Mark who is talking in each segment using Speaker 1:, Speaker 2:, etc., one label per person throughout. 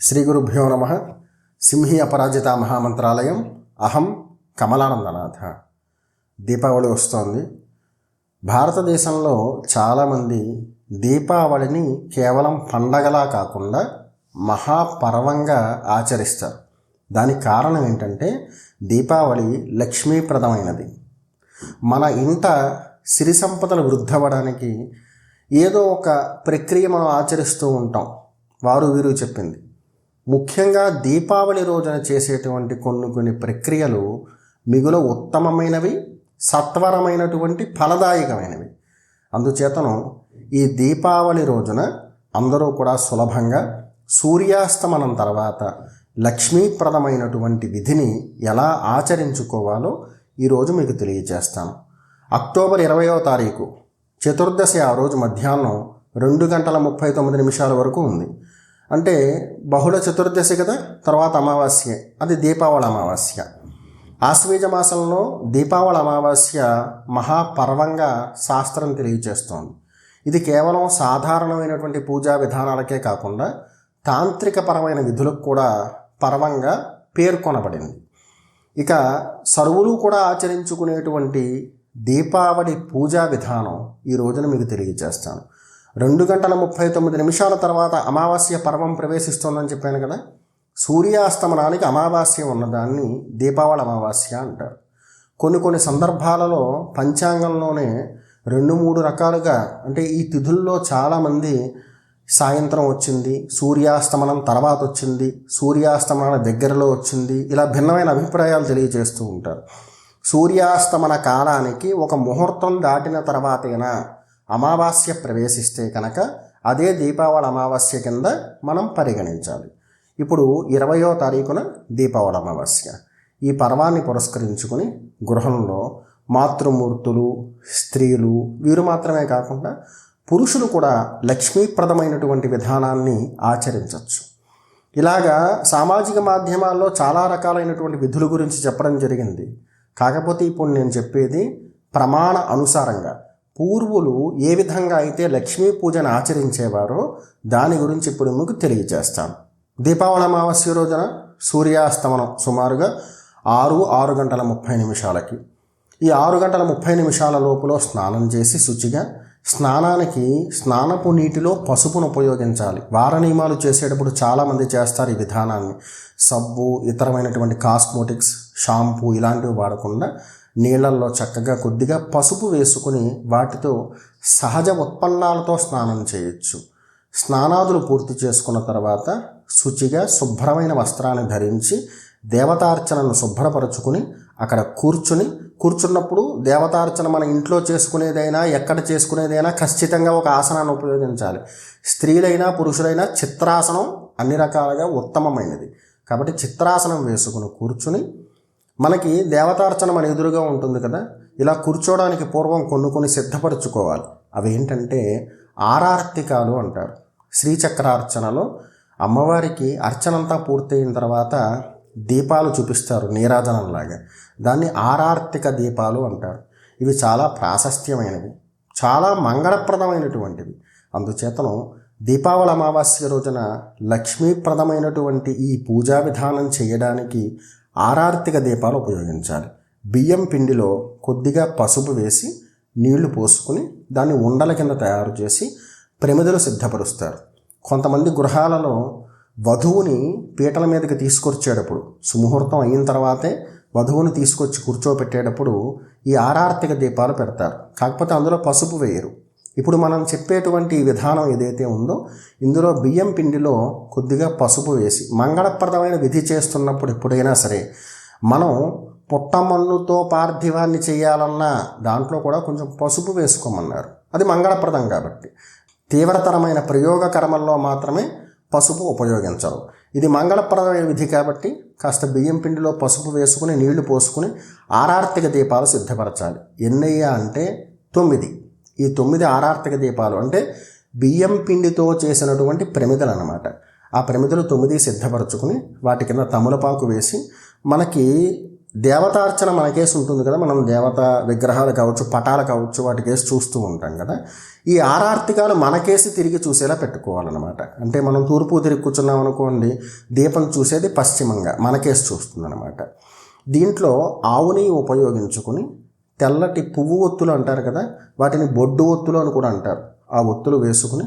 Speaker 1: శ్రీ గురుభ్యో నమ. సింహి అపరాజిత మహామంత్రాలయం. అహం కమలానందనాథ. దీపావళి వస్తోంది. భారతదేశంలో చాలామంది దీపావళిని కేవలం పండగలా కాకుండా మహాపర్వంగా ఆచరిస్తారు. దానికి కారణం ఏంటంటే దీపావళి లక్ష్మీప్రదమైనది. మన ఇంట సిరి సంపదలు వృద్ధవడానికి ఏదో ఒక ప్రక్రియ మనం ఆచరిస్తూ ఉంటాం. వారు వీరు చెప్పింది. ముఖ్యంగా దీపావళి రోజున చేసేటువంటి కొన్ని కొన్ని ప్రక్రియలు మిగుల ఉత్తమమైనవి సత్వరమైనటువంటి ఫలదాయకమైనవి. అందుచేతను ఈ దీపావళి రోజున అందరూ కూడా సులభంగా సూర్యాస్తమనం తర్వాత లక్ష్మీప్రదమైనటువంటి విధిని ఎలా ఆచరించుకోవాలో ఈరోజు మీకు తెలియజేస్తాను. అక్టోబర్ ఇరవయో తారీఖు చతుర్దశి ఆ రోజు మధ్యాహ్నం రెండు గంటల ముప్పై తొమ్మిది నిమిషాల వరకు ఉంది. అంటే బహుళ చతుర్దశి కదా తర్వాత అమావాస్య. అది దీపావళి అమావాస్య. ఆశ్వీజ మాసంలో దీపావళి అమావాస్య మహాపర్వంగా శాస్త్రం తెలియజేస్తోంది ఇది కేవలం సాధారణమైనటువంటి పూజా విధానాలకే కాకుండా తాంత్రికపరమైన విధులకు కూడా పర్వంగా పేర్కొనబడింది. ఇక సరువులు కూడా ఆచరించుకునేటువంటి దీపావళి పూజా విధానం ఈ రోజున మీకు తెలియజేస్తాను రెండు గంటల ముప్పై తొమ్మిది నిమిషాల తర్వాత అమావాస్య పర్వం ప్రవేశిస్తోందని చెప్పాను కదా. సూర్యాస్తమనానికి అమావాస్య ఉన్నదాన్ని దీపావళి అమావాస్య అంటారు. కొన్ని కొన్ని సందర్భాలలో పంచాంగంలోనే రెండు మూడు రకాలుగా అంటే ఈ తిథుల్లో చాలామంది సాయంత్రం వచ్చింది సూర్యాస్తమనం తర్వాత వచ్చింది సూర్యాస్తమనం దగ్గరలో వచ్చింది ఇలా భిన్నమైన అభిప్రాయాలు తెలియజేస్తూ ఉంటారు. సూర్యాస్తమన కాలానికి ఒక ముహూర్తం దాటిన తర్వాతైనా అమావాస్య ప్రవేశిస్తే కనుక అదే దీపావళి అమావాస్య కింద మనం పరిగణించాలి. ఇప్పుడు ఇరవయో తారీఖున దీపావళి అమావాస్య. ఈ పర్వాన్ని పురస్కరించుకుని గృహంలో మాతృమూర్తులు స్త్రీలు వీరు మాత్రమే కాకుండా పురుషులు కూడా లక్ష్మీప్రదమైనటువంటి విధానాన్ని ఆచరించవచ్చు ఇలాగా సామాజిక మాధ్యమాల్లో చాలా రకాలైనటువంటి విధుల గురించి చెప్పడం జరిగింది. కాకపోతే ఇప్పుడు నేను చెప్పేది ప్రమాణ అనుసారంగా. పూర్వులు ఏ విధంగా అయితే లక్ష్మీ పూజను ఆచరించేవారో దాని గురించి ఇప్పుడు మీకు తెలియజేస్తాను దీపావళి అమావాస్య రోజున సూర్యాస్తమనం సుమారుగా ఆరు ఆరు గంటల ముప్పై నిమిషాలకి. ఈ ఆరు గంటల ముప్పై నిమిషాల లోపల స్నానం చేసి శుచిగా స్నానానికి స్నానపు నీటిలో పసుపును ఉపయోగించాలి. వార నియమాలు చేసేటప్పుడు చాలామంది చేస్తారు ఈ విధానాన్ని. సబ్బు ఇతరమైనటువంటి కాస్మోటిక్స్ షాంపూ ఇలాంటివి వాడకుండా నీళ్ళల్లో చక్కగా కొద్దిగా పసుపు వేసుకుని వాటితో సహజ ఉత్పన్నాలతో స్నానం చేయొచ్చు. స్నానాదులు పూర్తి చేసుకున్న తర్వాత శుచిగా శుభ్రమైన వస్త్రాన్ని ధరించి దేవతార్చనను శుభ్రపరచుకుని అక్కడ కూర్చుని కూర్చున్నప్పుడు దేవతార్చన మన ఇంట్లో చేసుకునేదైనా ఎక్కడ చేసుకునేదైనా ఖచ్చితంగా ఒక ఆసనాన్ని ఉపయోగించాలి. స్త్రీలైనా పురుషులైనా చిత్రాసనం అన్ని రకాలుగా ఉత్తమమైనది. కాబట్టి చిత్రాసనం వేసుకుని కూర్చుని మనకి దేవతార్చన మన ఎదురుగా ఉంటుంది కదా ఇలా కూర్చోవడానికి పూర్వం కొన్ని కొన్ని సిద్ధపరచుకోవాలి. అవి ఏంటంటే ఆరార్తికాలు అంటారు. శ్రీచక్రార్చనలో అమ్మవారికి అర్చనంతా పూర్తయిన తర్వాత దీపాలు చూపిస్తారు నీరాజనంలాగా. దాన్ని ఆరార్తిక దీపాలు అంటారు. ఇవి చాలా ప్రాశస్త్యమైనవి చాలా మంగళప్రదమైనటువంటివి. అందుచేతను దీపావళి అమావాస్య రోజున లక్ష్మీప్రదమైనటువంటి ఈ పూజా విధానం చేయడానికి ఆరార్తిక దీపాలు ఉపయోగించాలి. బియ్యం పిండిలో కొద్దిగా పసుపు వేసి నీళ్ళు పోసుకుని దాన్ని ఉండల కింద తయారు చేసి ప్రమిదలు సిద్ధపరుస్తారు. కొంతమంది గృహాలలో వధువుని పీటల మీదకి తీసుకొచ్చేటప్పుడు సుముహూర్తం అయిన తర్వాతే వధువుని తీసుకొచ్చి కూర్చోబెట్టేటప్పుడు ఈ ఆరార్తిక దీపాలు పెడతారు. కాకపోతే అందులో పసుపు వేయరు. ఇప్పుడు మనం చెప్పేటువంటి విధానం ఏదైతే ఉందో ఇందులో బియ్యం పిండిలో కొద్దిగా పసుపు వేసి మంగళప్రదమైన విధి చేస్తున్నప్పుడు ఎప్పుడైనా సరే మనం పుట్టమన్నుతో పార్థివాన్ని చేయాలన్నా దాంట్లో కూడా కొంచెం పసుపు వేసుకోమన్నారు. అది మంగళప్రదం కాబట్టి. తీవ్రతరమైన ప్రయోగ కర్మల్లో మాత్రమే పసుపు ఉపయోగించరు. ఇది మంగళప్రదమైన విధి కాబట్టి కాస్త బియ్యం పిండిలో పసుపు వేసుకుని నీళ్ళు పోసుకుని ఆరార్తిక దీపాలు సిద్ధపరచాలి. ఎన్నయ్యా అంటే తొమ్మిది. ఈ తొమ్మిది ఆరార్థక దీపాలు అంటే బియ్యం పిండితో చేసినటువంటి ప్రమిదలు అనమాట ఆ ప్రమిదలు తొమ్మిది సిద్ధపరచుకుని వాటి కింద తమలపాకు వేసి మనకి దేవతార్చన మనకేసి ఉంటుంది కదా మనం దేవత విగ్రహాలు కావచ్చు పటాలు కావచ్చు వాటికేసి చూస్తూ ఉంటాం కదా. ఈ ఆరార్తికాలు మనకేసి తిరిగి చూసేలా పెట్టుకోవాలన్నమాట. అంటే మనం తూర్పు తిరిగి కూర్చున్నాం అనుకోండి దీపం చూసేది పశ్చిమంగా మనకేసి చూస్తుంది అనమాట దీంట్లో ఆవుని ఉపయోగించుకుని తెల్లటి పువ్వు ఒత్తులు అంటారు కదా వాటిని బొడ్డు ఒత్తులు అని కూడా అంటారు. ఆ ఒత్తులు వేసుకుని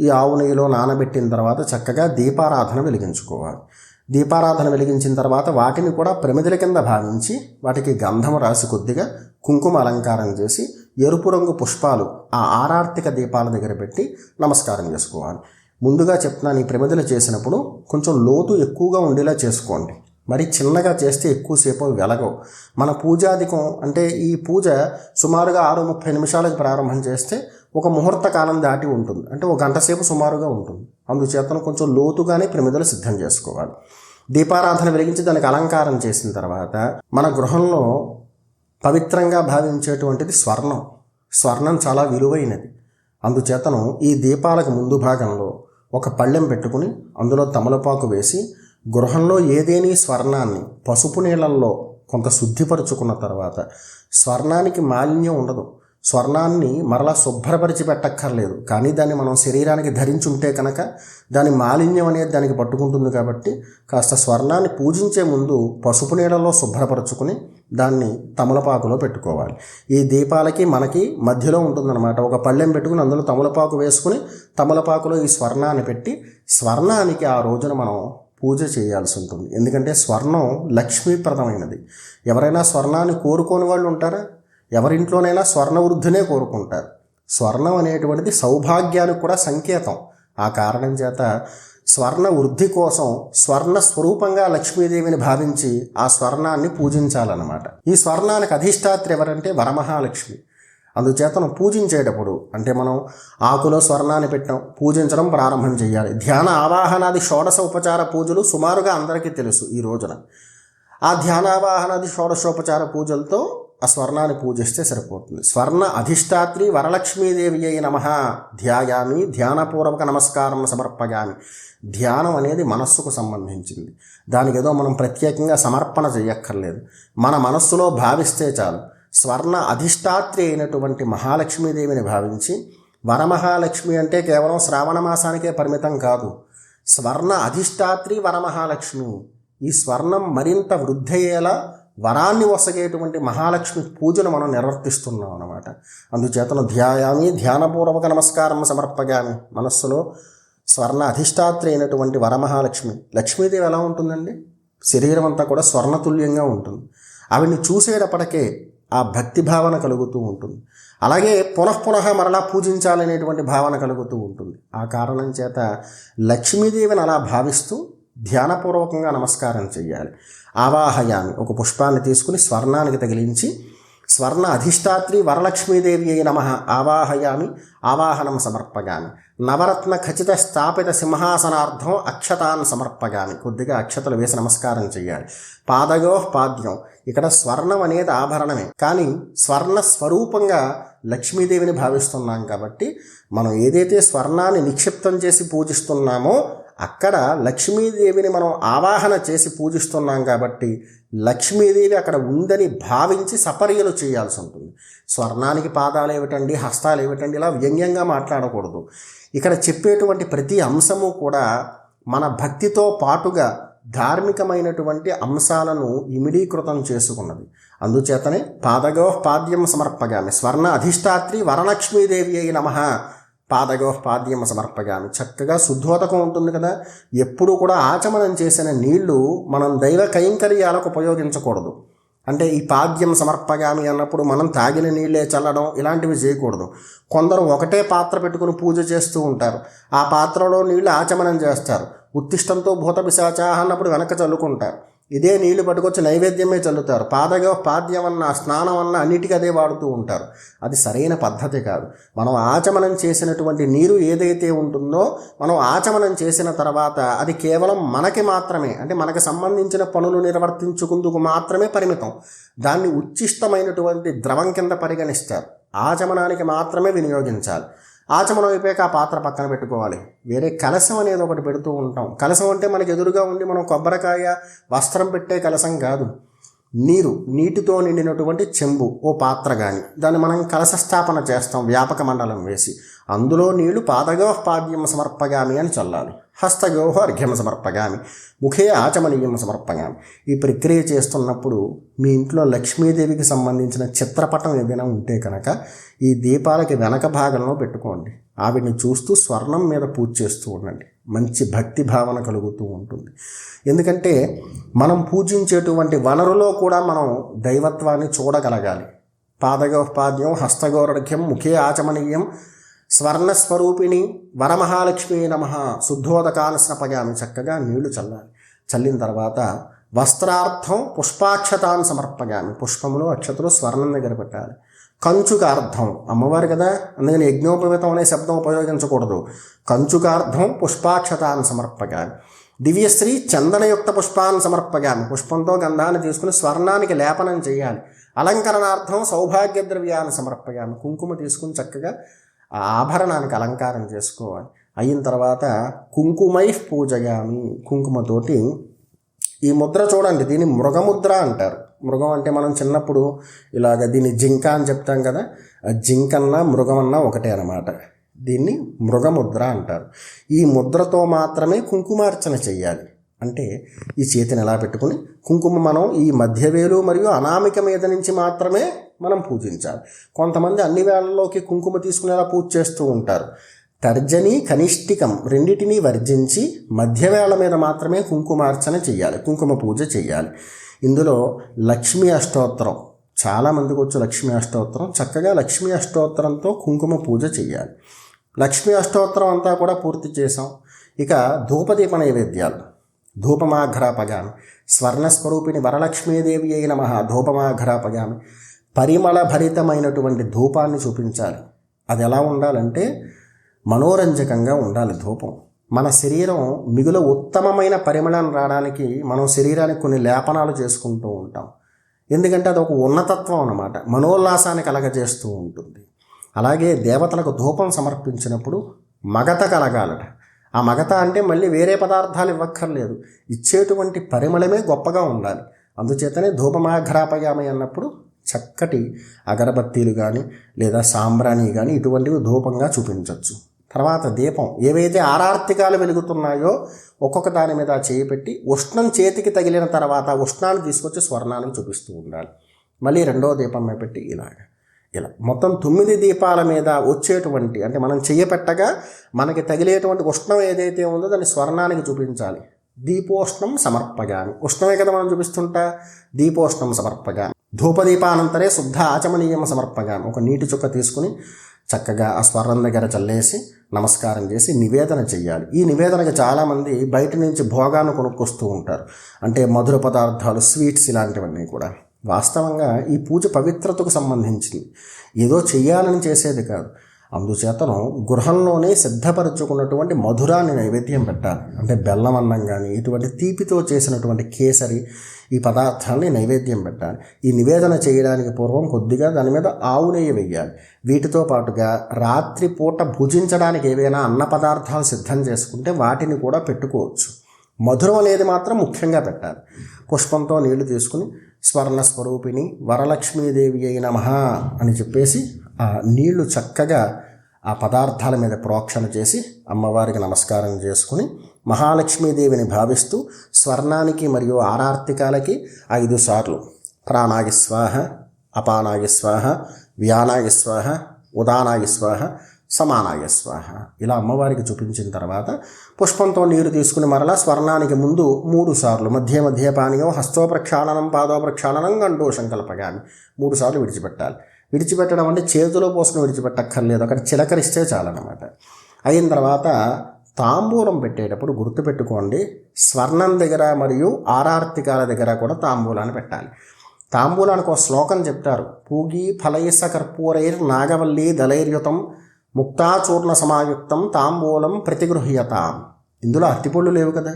Speaker 1: ఈ ఆవు నెయ్యిలో నానబెట్టిన తర్వాత చక్కగా దీపారాధన వెలిగించుకోవాలి. దీపారాధన వెలిగించిన తర్వాత వాటిని కూడా ప్రమిదల కింద భావించి వాటికి గంధం రాసి కొద్దిగా కుంకుమ అలంకారం చేసి ఎరుపు రంగు పుష్పాలు ఆ ఆరార్తిక దీపాల దగ్గర పెట్టి నమస్కారం చేసుకోవాలి. ముందుగా చెప్తున్నాను ఈ ప్రమిదలు చేసినప్పుడు కొంచెం లోతు ఎక్కువగా ఉండేలా చేసుకోండి. మరి చిన్నగా చేస్తే ఎక్కువసేపు వెలగవు. మన పూజాధికం అంటే ఈ పూజ సుమారుగా ఆరు ముప్పై నిమిషాలకు ప్రారంభం చేస్తే ఒక ముహూర్త కాలం దాటి ఉంటుంది. అంటే ఒక గంట సేపు సుమారుగా ఉంటుంది. అందుచేతను కొంచెం లోతుగానే ప్రమిదలు సిద్ధం చేసుకోవాలి. దీపారాధన వెలిగించి దానికి అలంకారం చేసిన తర్వాత మన గృహంలో పవిత్రంగా భావించేటువంటిది స్వర్ణం. స్వర్ణం చాలా విలువైనది. అందుచేతను ఈ దీపాలకు ముందు భాగంలో ఒక పళ్ళెం పెట్టుకుని అందులో తమలపాకు వేసి గృహంలో ఏదేని స్వర్ణాన్ని పసుపు నీళ్ళల్లో కొంత శుద్ధిపరుచుకున్న తర్వాత స్వర్ణానికి మాలిన్యం ఉండదు. స్వర్ణాన్ని మరలా శుభ్రపరిచి పెట్టక్కర్లేదు. కానీ దాన్ని మనం శరీరానికి ధరించి ఉంటే కనుక దాని మాలిన్యం అనేది దానికి పట్టుకుంటుంది కాబట్టి కాస్త స్వర్ణాన్ని పూజించే ముందు పసుపు నీళ్ళలో శుభ్రపరచుకుని దాన్ని తమలపాకులో పెట్టుకోవాలి. ఈ దీపాలకి మనకి మధ్యలో ఉంటుందన్నమాట. ఒక పళ్ళెం పెట్టుకుని అందులో తమలపాకు వేసుకుని తమలపాకులో ఈ స్వర్ణాన్ని పెట్టి స్వర్ణానికి ఆ రోజున మనం పూజ చేయాల్సి ఉంటుంది. ఎందుకంటే స్వర్ణం లక్ష్మీప్రదమైనది. ఎవరైనా స్వర్ణాన్ని కోరుకోని వాళ్ళు ఉంటారా? ఎవరింట్లోనైనా స్వర్ణ వృద్ధినే కోరుకుంటారు. స్వర్ణం అనేటువంటిది సౌభాగ్యానికి కూడా సంకేతం. ఆ కారణం చేత స్వర్ణ వృద్ధి కోసం స్వర్ణ స్వరూపంగా లక్ష్మీదేవిని భావించి ఆ స్వర్ణాన్ని పూజించాలన్నమాట. ఈ స్వర్ణానికి అధిష్టాత్రి ఎవరంటే వరమహాలక్ష్మి. అందుచేతను పూజించేటప్పుడు అంటే మనం ఆకులో స్వర్ణాన్ని పెట్టాం పూజించడం ప్రారంభం చేయాలి. ధ్యాన ఆవాహనాది షోడశ ఉపచార పూజలు సుమారుగా అందరికీ తెలుసు ఈ రోజున. ఆ ధ్యానావాహనాది షోడశోపచార పూజలతో ఆ స్వర్ణాన్ని పూజిస్తే సరిపోతుంది. స్వర్ణ అధిష్టాత్రి వరలక్ష్మీదేవి అయి నమ. ధ్యాయామి ధ్యానపూర్వక నమస్కారం సమర్పయామి. ధ్యానం అనేది మనస్సుకు సంబంధించింది. దానికి ఏదో మనం ప్రత్యేకంగా సమర్పణ చేయక్కర్లేదు. మన మనస్సులో భావిస్తే చాలు. స్వర్ణ అధిష్టాత్రి అయినటువంటి మహాలక్ష్మీదేవిని భావించి వరమహాలక్ష్మి అంటే కేవలం శ్రావణ మాసానికే పరిమితం కాదు. స్వర్ణ అధిష్టాత్రి వరమహాలక్ష్మి. ఈ స్వర్ణం మరింత వృద్ధయ్యేలా వరాన్ని వసగేటువంటి మహాలక్ష్మి పూజను మనం నిర్వర్తిస్తున్నాం అనమాట అందుచేతను ధ్యాయామి ధ్యానపూర్వక నమస్కారం సమర్పగామి. మనస్సులో స్వర్ణ అధిష్టాత్రి అయినటువంటి వరమహాలక్ష్మి. లక్ష్మీదేవి ఎలా ఉంటుందండి? శరీరం అంతా కూడా స్వర్ణతుల్యంగా ఉంటుంది. ఆవిడ్ని చూసేటప్పటికే ఆ భక్తి భావన కలుగుతూ ఉంటుంది. అలాగే పునఃపునః మరలా పూజించాలనేటువంటి భావన కలుగుతూ ఉంటుంది. ఆ కారణం చేత లక్ష్మీదేవిని అలా భావిస్తూ ధ్యానపూర్వకంగా నమస్కారం చేయాలి ఆవాహయాన్ని ఒక పుష్పాన్ని తీసుకుని స్వర్ణానికి తగిలించి స్వర్ణ అధిష్టాత్రి వరలక్ష్మీదేవి అయి నమ. ఆవాహయామి ఆవాహనం సమర్పగామి. నవరత్న ఖచ్చిత స్థాపిత సింహాసనార్థం అక్షతాన్ సమర్పగాని కొద్దిగా అక్షతలు వేసి నమస్కారం చేయాలి పాదగో పాద్యం. ఇక్కడ స్వర్ణం అనేది ఆభరణమే. కానీ స్వర్ణ స్వరూపంగా లక్ష్మీదేవిని భావిస్తున్నాం కాబట్టి మనం ఏదైతే స్వర్ణాన్ని నిక్షిప్తం చేసి పూజిస్తున్నామో అక్కడ లక్ష్మీదేవిని మనం ఆవాహన చేసి పూజిస్తున్నాం కాబట్టి లక్ష్మీదేవి అక్కడ ఉందని భావించి సపర్యలు చేయాల్సి ఉంటుంది. స్వర్ణానికి పాదాలు ఏమిటండి? హస్తాలు ఏమిటండి? ఇలా వ్యంగ్యంగా మాట్లాడకూడదు. ఇక్కడ చెప్పేటువంటి ప్రతి అంశము కూడా మన భక్తితో పాటుగా ధార్మికమైనటువంటి అంశాలను ఇమిడీకృతం చేసుకున్నది. అందుచేతనే పాదగో పాద్యం సమర్పగామి. స్వర్ణ అధిష్టాత్రి వరలక్ష్మీదేవి అయి నమ. పాదగో పాద్యం సమర్పగామి చక్కగా శుద్ధోదకం ఉంటుంది కదా. ఎప్పుడు కూడా ఆచమనం చేసిన నీళ్ళు మనం దైవ కైంకర్యాలకు ఉపయోగించకూడదు. అంటే ఈ పాద్యం సమర్పగామి అన్నప్పుడు మనం తాగిన నీళ్ళే చల్లడం ఇలాంటివి చేయకూడదు. కొందరు ఒకటే పాత్ర పెట్టుకుని పూజ చేస్తూ ఉంటారు. ఆ పాత్రలో నీళ్ళు ఆచమనం చేస్తారు. ఉత్తిష్టంతో భూత పిశాచ అన్నప్పుడు వెనక చల్లుకుంటారు. ఇదే నీళ్ళు పట్టుకొచ్చి నైవేద్యమే చల్లుతారు. పాదగ పాద్యం స్నానం అన్న అన్నిటికీ అదే వాడుతూ ఉంటారు. అది సరైన పద్ధతి కాదు. మనం ఆచమనం చేసినటువంటి నీరు ఏదైతే ఉంటుందో మనం ఆచమనం చేసిన తర్వాత అది కేవలం మనకి మాత్రమే అంటే మనకు సంబంధించిన పనులు నిర్వర్తించుకుందుకు మాత్రమే పరిమితం. దాన్ని ఉచ్చిష్టమైనటువంటి ద్రవం కింద పరిగణిస్తారు. ఆచమనానికి మాత్రమే వినియోగించాలి. ఆచమనం అయిపోయాక ఆ పాత్ర పక్కన పెట్టుకోవాలి. వేరే కలసం అనేది ఒకటి పెడుతూ ఉంటాం. కలసం అంటే మనకు ఎదురుగా ఉండి మనం కొబ్బరికాయ వస్త్రం పెట్టే కలసం కాదు. నీరు నీటితో నిండినటువంటి చెంబు ఓ పాత్ర కానీ దాన్ని మనం కలశ స్థాపన చేస్తాం వ్యాపక మండలం వేసి. అందులో నీళ్ళు పాదగోహ పాద్యం సమర్పగామి అని చల్లాలి. హస్తగోహ అర్ఘ్యం సమర్పగామి ముఖే ఆచమనీయం సమర్పగామి. ఈ ప్రక్రియ చేస్తున్నప్పుడు మీ ఇంట్లో లక్ష్మీదేవికి సంబంధించిన చిత్రపటం ఏదైనా ఉంటే కనుక ఈ దీపాలకి వెనక భాగంలో పెట్టుకోండి. ఆవిడని చూస్తూ స్వర్ణం మీద పూజ చేస్తూ ఉండండి. మంచి భక్తి భావన కలుగుతూ ఉంటుంది. ఎందుకంటే మనం పూజించేటువంటి వనరులో కూడా మనం దైవత్వాన్ని చూడగలగాలి. పాదగోపాద్యం హస్తగౌరఢ్యం ముఖే ఆచమనీయం స్వర్ణస్వరూపిణి వరమహాలక్ష్మి నమ. శుద్ధోదకాన్ని స్నపగామి చక్కగా నీళ్ళు చల్లాలి. చల్లిన తర్వాత వస్త్రార్థం పుష్పాక్షతాన్ని సమర్పయామి పుష్పములు అక్షతలు స్వర్ణం దగ్గర పెట్టాలి. కంచుకార్థం. అమ్మవారు కదా అందుకని యజ్ఞోపవితం అనే శబ్దం ఉపయోగించకూడదు. కంచుకార్థం పుష్పాక్షతాన్ని సమర్పగామి. దివ్యశ్రీ చందనయుక్త పుష్పాన్ని సమర్పగామి. పుష్పంతో గంధాన్ని తీసుకుని స్వర్ణానికి లేపనం చేయాలి. అలంకరణార్థం సౌభాగ్య ద్రవ్యాన్ని సమర్పగామి. కుంకుమ తీసుకుని చక్కగా ఆ ఆభరణానికి అలంకారం చేసుకోవాలి. అయిన తర్వాత కుంకుమై పూజయామి కుంకుమతోటి ఈ ముద్ర చూడండి దీన్ని మృగముద్ర అంటారు. మృగం అంటే మనం చిన్నప్పుడు ఇలాగ దీన్ని జింక అని చెప్తాం కదా జింకన్నా మృగమన్నా ఒకటే అనమాట దీన్ని మృగముద్ర అంటారు. ఈ ముద్రతో మాత్రమే కుంకుమార్చన చేయాలి అంటే ఈ చేతిని ఎలా పెట్టుకుని కుంకుమ మనం ఈ మధ్యవేలు మరియు అనామిక మీద నుంచి మాత్రమే మనం పూజించాలి. కొంతమంది అన్ని వేళల్లోకి కుంకుమ తీసుకునేలా పూజ చేస్తూ ఉంటారు. తర్జని కనిష్ఠికం రెండిటిని వర్జించి మధ్యవేళ మీద మాత్రమే కుంకుమార్చన చేయాలి కుంకుమ పూజ చేయాలి. ఇందులో లక్ష్మీ అష్టోత్తరం చాలామందికి వచ్చు లక్ష్మీ అష్టోత్తరం చక్కగా లక్ష్మీ అష్టోత్తరంతో కుంకుమ పూజ చేయాలి. లక్ష్మీ అష్టోత్తరం అంతా కూడా పూర్తి చేసాం ఇక ధూపదీప నైవేద్యాలు. ధూపమాఘ్రాపగామి. స్వర్ణస్వరూపిణి వరలక్ష్మీదేవి అయిన మహా ధూపమాఘ్రాపగామి. పరిమళ భరితమైనటువంటి ధూపాన్ని చూపించాలి. అది ఎలా ఉండాలంటే మనోరంజకంగా ఉండాలి ధూపం. మన శరీరం మిగుల ఉత్తమమైన పరిమళం రావడానికి మనం శరీరానికి కొన్ని లేపనాలు చేసుకుంటూ ఉంటాం. ఎందుకంటే అది ఒక ఉన్నతత్వం అన్నమాట. మనోల్లాసాన్ని కలగజేస్తూ ఉంటుంది. అలాగే దేవతలకు ధూపం సమర్పించినప్పుడు మగత కలగాలట. ఆ మగత అంటే మళ్ళీ వేరే పదార్థాలు ఇవ్వక్కర్లేదు. ఇచ్చేటువంటి పరిమళమే గొప్పగా ఉండాలి. అందుచేతనే ధూపమాఘ్రాపయామి అన్నప్పుడు చక్కటి అగరబత్తీలు కానీ లేదా సాంబ్రాణి కానీ ఇటువంటివి ధూపంగా చూపించవచ్చు తర్వాత దీపం ఏవైతే ఆరార్తికాలు వెలుగుతున్నాయో ఒక్కొక్క దాని మీద చేయి పెట్టి ఉష్ణం చేతికి తగిలిన తర్వాత ఉష్ణాన్ని తీసుకొచ్చి స్వర్ణానికి చూపిస్తూ ఉండాలి. మళ్ళీ రెండో దీపం మీద పెట్టి ఇలాగ. ఇలా మొత్తం తొమ్మిది దీపాల మీద వచ్చేటువంటి అంటే మనం చేయపెట్టగా మనకి తగిలేటువంటి ఉష్ణం ఏదైతే ఉందో దాన్ని స్వర్ణానికి చూపించాలి. దీపోష్ణం సమర్పగాని ఉష్ణమే కదా మనం చూపిస్తుంటా? దీపోష్ణం సమర్పగాని ధూపదీపానంతరే శుద్ధ ఆచమనీయం సమర్పగాను. ఒక నీటి చుక్క తీసుకుని చక్కగా ఆ స్వర్ణం దగ్గర చల్లేసి నమస్కారం చేసి నివేదన చేయాలి ఈ నివేదనకి చాలామంది బయట నుంచి భోగాన్ని కొనుక్కొస్తూ ఉంటారు. అంటే మధుర పదార్థాలు స్వీట్స్ ఇలాంటివన్నీ కూడా. వాస్తవంగా ఈ పూజ పవిత్రతకు సంబంధించింది. ఏదో చేయాలని చేసేది కాదు. అందుచేతను గృహంలోనే సిద్ధపరచుకున్నటువంటి మధురాన్ని నైవేద్యం పెట్టాలి. అంటే బెల్లం అన్నం కానీ ఇటువంటి తీపితో చేసినటువంటి కేసరి ఈ పదార్థాలని నైవేద్యం పెట్టాలి. ఈ నివేదన చేయడానికి పూర్వం కొద్దిగా దాని మీద ఆవు నెయ్యి వేయాలి. వీటితో పాటుగా రాత్రిపూట భుజించడానికి ఏవైనా అన్న పదార్థాలు సిద్ధం చేసుకుంటే వాటిని కూడా పెట్టుకోవచ్చు. మధురం అనేది మాత్రం ముఖ్యంగా పెట్టాలి. పుష్పంతో నీళ్ళు తీసుకుని స్వర్ణ స్వరూపిణి వరలక్ష్మీదేవి అయిన మహా అని చెప్పేసి ఆ నీళ్ళు చక్కగా ఆ పదార్థాల మీద ప్రోక్షణ చేసి అమ్మవారికి నమస్కారం చేసుకుని మహాలక్ష్మీదేవిని భావిస్తూ స్వర్ణానికి మరియు ఆరార్తికాలకి ఐదు సార్లు. ప్రాణాగి స్వాహ అపానాగి స్వాహ వ్యానాగి స్వాహ ఉదానాగి స్వాహ సమానాయ స్వాహ. ఇలా అమ్మవారికి చూపించిన తర్వాత పుష్పంతో నీరు తీసుకుని మరలా స్వర్ణానికి ముందు మూడు సార్లు మధ్య మధ్య పానీయం హస్తో ప్రక్షాళనం పాదో ప్రక్షాళనం మూడు సార్లు విడిచిపెట్టాలి. విడిచిపెట్టడం అంటే చేతిలో పోసుకుని విడిచిపెట్టక్కర్లేదు. అక్కడ చిలకరిస్తే చాలన్నమాట. అయిన తర్వాత తాంబూలం పెట్టేటప్పుడు గుర్తుపెట్టుకోండి స్వర్ణం దగ్గర మరియు ఆరార్తికాల దగ్గర కూడా తాంబూలాన్ని పెట్టాలి. తాంబూలానికి ఒక శ్లోకం చెప్తారు పూగి ఫలైస కర్పూరైర్ నాగవల్లి దళైర్యుతం ముక్తాచూర్ణ సమాయుక్తం తాంబూలం ప్రతిగృహ్యతాం. ఇందులో అరటిపళ్ళు లేవు కదా?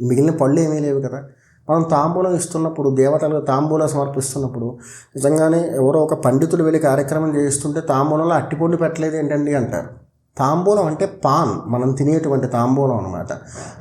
Speaker 1: మిగిలిన పళ్ళు ఏమీ లేవు కదా? మనం తాంబూలం ఇస్తున్నప్పుడు దేవతలకు తాంబూలం సమర్పిస్తున్నప్పుడు నిజంగానే ఎవరో ఒక పండితులు వెళ్ళి కార్యక్రమం చేస్తుంటే తాంబూలంలో అట్టిపండు పెట్టలేదు ఏంటండి అంటారు. తాంబూలం అంటే పాన్. మనం తినేటువంటి తాంబూలం అనమాట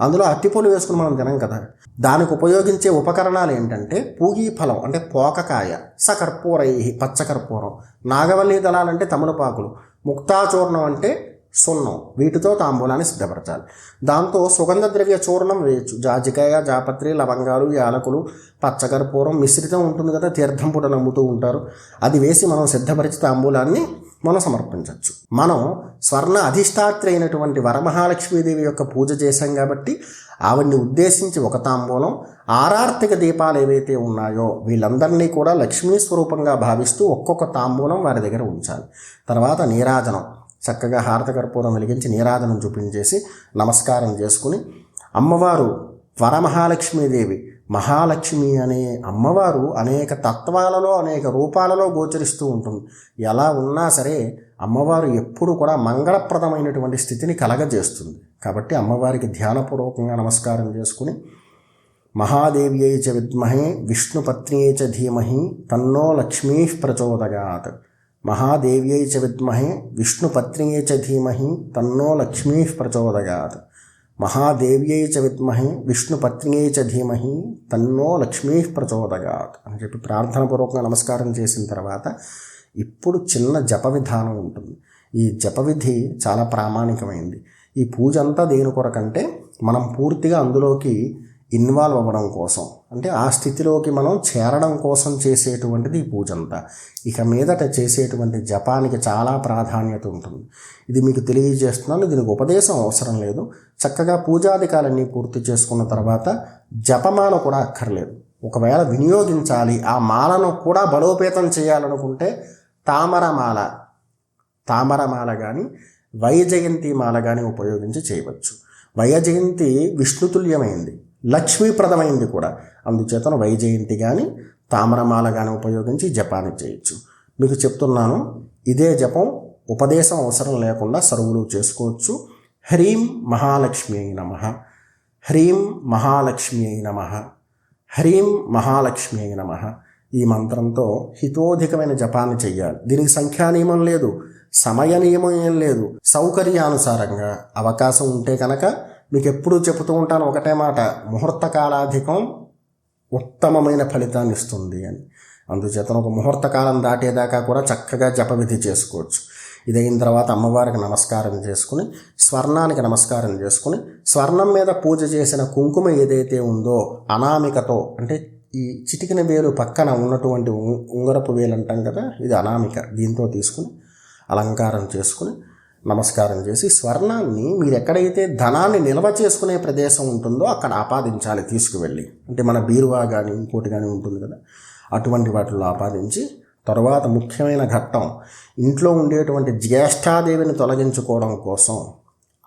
Speaker 1: అందులో అట్టిపొలు వేసుకుని మనం తినం కదా. దానికి ఉపయోగించే ఉపకరణాలు ఏంటంటే పూగీ ఫలం అంటే పోకకాయ సకర్పూరై పచ్చకర్పూరం నాగవల్లి దళాలంటే తమలపాకులు ముక్తాచూర్ణం అంటే సున్నం. వీటితో తాంబూలాన్ని సిద్ధపరచాలి దాంతో సుగంధ ద్రవ్య చూర్ణం వేయచ్చు. జాజికాయ జాపత్రి లవంగాలు యాలకులు పచ్చకర్పూరం మిశ్రితం ఉంటుంది కదా తీర్థం పూట నమ్ముతూ ఉంటారు. అది వేసి మనం సిద్ధపరిచి తాంబూలాన్ని మనం సమర్పించవచ్చు మనం స్వర్ణ అధిష్టాత్రి అయినటువంటి వరమహాలక్ష్మీదేవి యొక్క పూజ చేశాం కాబట్టి ఆవిడ్ని ఉద్దేశించి ఒక తాంబూలం ఆరార్థిక దీపాలు ఏవైతే ఉన్నాయో వీళ్ళందరినీ కూడా లక్ష్మీ స్వరూపంగా భావిస్తూ ఒక్కొక్క తాంబూలం వారి దగ్గర ఉంచాలి. తర్వాత నీరాజనం. చక్కగా హారత కర్పూరం వెలిగించి నీరాధనం చూపించేసి నమస్కారం చేసుకుని అమ్మవారు వరమహాలక్ష్మీదేవి మహాలక్ష్మి అనే అమ్మవారు అనేక తత్వాలలో అనేక రూపాలలో గోచరిస్తూ ఉంటుంది. ఎలా ఉన్నా సరే అమ్మవారు ఎప్పుడు కూడా మంగళప్రదమైనటువంటి స్థితిని కలగజేస్తుంది. కాబట్టి అమ్మవారికి ధ్యానపూర్వకంగా నమస్కారం చేసుకుని మహాదేవి చ విద్మహే విష్ణుపత్ని చ ధీమహి తన్నో లక్ష్మీ ప్రచోదయాత్. మహాదేవ్యై చ విద్మహే విష్ణుపత్నియే చ ధీమహి తన్నో లక్ష్మీ ప్రచోదయాత్. మహాదేవ్యై చ విద్మహే విష్ణుపత్నియే చ ధీమహి తన్నో లక్ష్మీ ప్రచోదయాత్ అని చెప్పి ప్రార్థనపూర్వకంగా నమస్కారం చేసిన తర్వాత ఇప్పుడు చిన్న జప విధానం ఉంటుంది. ఈ జప విధి చాలా ప్రామాణికమైంది. ఈ పూజ అంతా దేని కొరకంటే మనం పూర్తిగా అందులోకి ఇన్వాల్వ్ అవ్వడం కోసం. అంటే ఆ స్థితిలోకి మనం చేరడం కోసం చేసేటువంటిది ఈ పూజ అంతా ఇక మీదట చేసేటువంటి జపానికి చాలా ప్రాధాన్యత ఉంటుంది. ఇది మీకు తెలియజేస్తున్నాను. దీనికి ఉపదేశం అవసరం లేదు. చక్కగా పూజాధికాలన్నీ పూర్తి చేసుకున్న తర్వాత జపమాల కూడా అక్కర్లేదు. ఒకవేళ వినియోగించాలి ఆ మాలను కూడా బలోపేతం చేయాలనుకుంటే తామరమాల తామరమాల కానీ వైజయంతి మాల కానీ ఉపయోగించి చేయవచ్చు. వైజయంతి విష్ణుతుల్యమైంది. లక్ష్మీప్రదమైంది కూడా. అందుచేతను వైజయంతి కానీ తామరమాల కానీ ఉపయోగించి జపాన్ని చేయొచ్చు. మీకు చెప్తున్నాను ఇదే జపం ఉపదేశం అవసరం లేకుండా సరువులు చేసుకోవచ్చు. హ్రీం మహాలక్ష్మి అయి నమ. హ్రీం మహాలక్ష్మి అయి నమ. హ్రీం మహాలక్ష్మి అయి నమ. ఈ మంత్రంతో హితోధికమైన జపాన్ని చెయ్యాలి. దీనికి సంఖ్యా నియమం లేదు సమయ నియమం ఏం లేదు. సౌకర్యానుసారంగా అవకాశం ఉంటే కనుక మీకు ఎప్పుడూ చెబుతూ ఉంటాను ఒకటే మాట ముహూర్త కాలాధికం ఉత్తమమైన ఫలితాన్ని ఇస్తుంది అని. అందుచేత ఒక ముహూర్త కాలం దాటేదాకా కూడా చక్కగా జపవిధి చేసుకోవచ్చు. ఇదైన తర్వాత అమ్మవారికి నమస్కారం చేసుకుని స్వర్ణానికి నమస్కారం చేసుకుని స్వర్ణం మీద పూజ చేసిన కుంకుమ ఏదైతే ఉందో అనామికతో అంటే ఈ చిటికిన వేలు పక్కన ఉన్నటువంటి ఉంగరపు వేలు అంటాం కదా ఇది అనామిక. దీంతో తీసుకుని అలంకారం చేసుకుని నమస్కారం చేసి స్వర్ణాన్ని మీరు ఎక్కడైతే ధనాన్ని నిల్వ చేసుకునే ప్రదేశం ఉంటుందో అక్కడ ఆపాదించాలి తీసుకువెళ్ళి. అంటే మన బీరువా కానీ ఇంకోటి కానీ ఉంటుంది కదా అటువంటి వాటిలో ఆపాదించి తర్వాత ముఖ్యమైన ఘట్టం ఇంట్లో ఉండేటువంటి జ్యేష్ఠాదేవిని తొలగించుకోవడం కోసం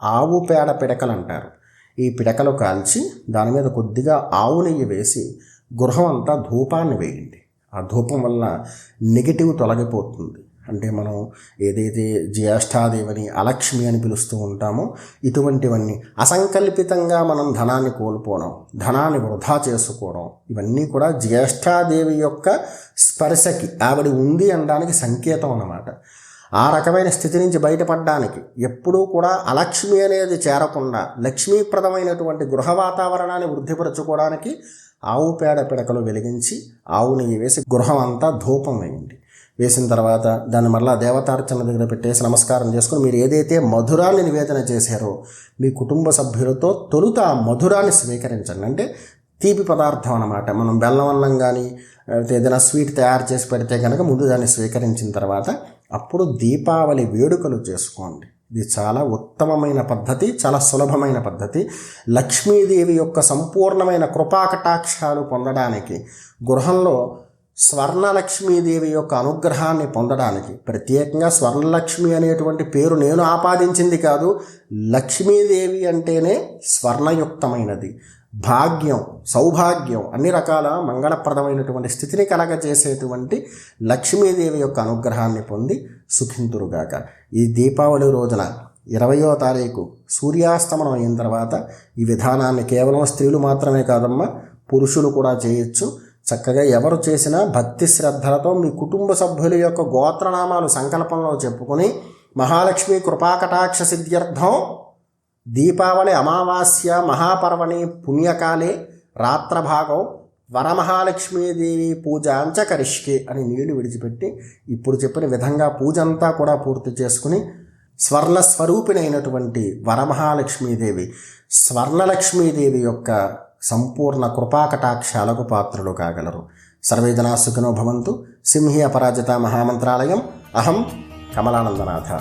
Speaker 1: ఆవు పేడ పిడకలు అంటారు. ఈ పిడకలు కాల్చి దాని మీద కొద్దిగా ఆవు నెయ్యి వేసి గృహం అంతా ధూపాన్ని వేయండి. ఆ ధూపం వల్ల నెగిటివ్ తొలగిపోతుంది. అంటే మనం ఏదైతే జ్యేష్ఠాదేవిని అలక్ష్మి అని పిలుస్తూ ఉంటామో ఇటువంటివన్నీ అసంకల్పితంగా మనం ధనాన్ని కోల్పోవడం ధనాన్ని వృధా చేసుకోవడం ఇవన్నీ కూడా జ్యేష్ఠాదేవి యొక్క స్పర్శకి ఆవిడ ఉంది అనడానికి సంకేతం అన్నమాట. ఆ రకమైన స్థితి నుంచి బయటపడడానికి ఎప్పుడూ కూడా అలక్ష్మి అనేది చేరకుండా లక్ష్మీప్రదమైనటువంటి గృహ వాతావరణాన్ని వృద్ధిపరచుకోవడానికి ఆవు పేడ పిడకలు వెలిగించి ఆవు నెయ్యి వేసి గృహం అంతా ధూపం వేయండి. వేసిన తర్వాత దాన్ని మరలా దేవతార్చన దగ్గర పెట్టేసి నమస్కారం చేసుకుని మీరు ఏదైతే మధురాన్ని నివేదన చేశారో మీ కుటుంబ సభ్యులతో తొలుత ఆ మధురాన్ని స్వీకరించండి. అంటే తీపి పదార్థం అన్నమాట. మనం బెల్లం అన్నం కానీ ఏదైనా స్వీట్ తయారు చేసి పెడితే కనుక ముందు దాన్ని స్వీకరించిన తర్వాత అప్పుడు దీపావళి వేడుకలు చేసుకోండి. ఇది చాలా ఉత్తమమైన పద్ధతి చాలా సులభమైన పద్ధతి. లక్ష్మీదేవి యొక్క సంపూర్ణమైన కృపాకటాక్షాలు పొందడానికి గృహంలో స్వర్ణలక్ష్మీదేవి యొక్క అనుగ్రహాన్ని పొందడానికి ప్రత్యేకంగా స్వర్ణలక్ష్మి అనేటువంటి పేరు నేను ఆపాదించింది కాదు లక్ష్మీదేవి అంటేనే స్వర్ణయుక్తమైనది. భాగ్యం సౌభాగ్యం అన్ని రకాల మంగళప్రదమైనటువంటి స్థితిని కలగజేసేటువంటి లక్ష్మీదేవి యొక్క అనుగ్రహాన్ని పొంది సుఖింతురుగాక ఈ దీపావళి రోజున ఇరవయో తారీఖు సూర్యాస్తమనం అయిన తర్వాత ఈ విధానాన్ని కేవలం స్త్రీలు మాత్రమే కాదమ్మా పురుషులు కూడా చేయొచ్చు. చక్కగా ఎవరు చేసినా భక్తి శ్రద్ధలతో మీ కుటుంబ సభ్యుల యొక్క గోత్రనామాలు సంకల్పంలో చెప్పుకొని మహాలక్ష్మి కృపాకటాక్ష సిద్ధ్యర్థం దీపావళి అమావాస్య మహాపర్వణి పుణ్యకాలే రాత్రభాగం వరమహాలక్ష్మీదేవి పూజాంచ కరిష్కే అని నీళ్ళు విడిచిపెట్టి ఇప్పుడు చెప్పిన విధంగా పూజ అంతా కూడా పూర్తి చేసుకుని స్వర్ణ స్వరూపిణైనటువంటి వరమహాలక్ష్మీదేవి స్వర్ణలక్ష్మీదేవి యొక్క సంపూర్ణ కృపాకటాక్షాలకు పాత్రులు కాగలరు. సర్వే భవంతు. సింహి అపరాజిత మహామంత్రాలయం. అహం కమలానందనాథ.